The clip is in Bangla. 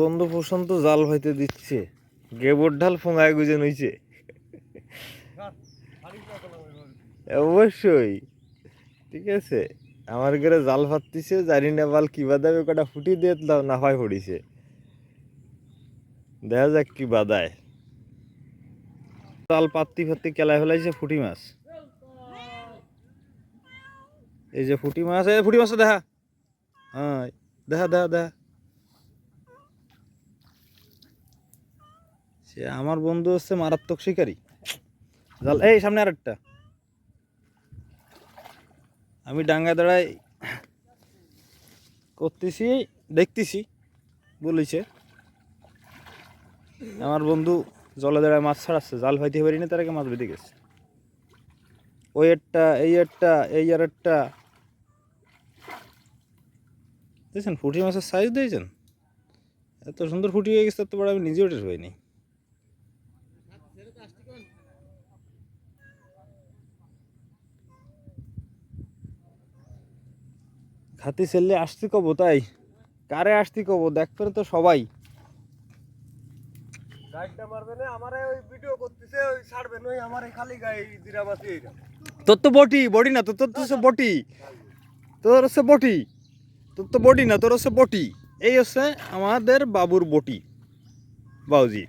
বন্ধু প্রশান্ত জাল ভাইতে দিচ্ছে। গেবর ঢাল ফোঙায় গুজে নইছে। অবশ্যই। ঠিক আছে। আমার ঘরে জাল ফাটতিছে, জানি না বাল কি বাদাবে কটা ফুটি দিয়ে না হয় পড়িছে। দেখা যাক কি বাদায়। জাল পাত্তি ফাত্তি কেলায় ফেলাইছে ফুটি মাছ। এই যে ফুটি মাছ, এই ফুটি মাছ দেখা। হ্যাঁ দেখা দেখা দেখা। সে আমার বন্ধু হচ্ছে মারাত্মক শিকারী। জাল এই সামনে আরেকটা। আমি ডাঙ্গা দাঁড়াই করতেছি, দেখতেছি, বলেছে। আমার বন্ধু জলে দাঁড়ায় মাছ ছাড়াচ্ছে, জাল ভাইতে পারি না তার আগে মাছ বেঁধে গেছে। ওই একটা, এই একটা, এই আর একটা। দেখছেন, ফুটি মাছের সাইজ দিয়েছেন এত সুন্দর ফুটি হয়ে গেছে বড় আমি নিজেও টের পাইনি। খাতি ছেলে আসতে কব তাই? কারে আসতে কব? দেখতে তো সবাই। গাইডটা মারবে না আমারে ওই ভিডিও করতেছে ওই ছাড়বে নই আমারে খালি গাই জিরা মাছি তোর তো বটি বডি না তোর তোর তো বটি। তোর হচ্ছে বটি। তোর তো বডি না তোর হচ্ছে বটি। এই হচ্ছে আমাদের বাবুর বটি। বাউজি।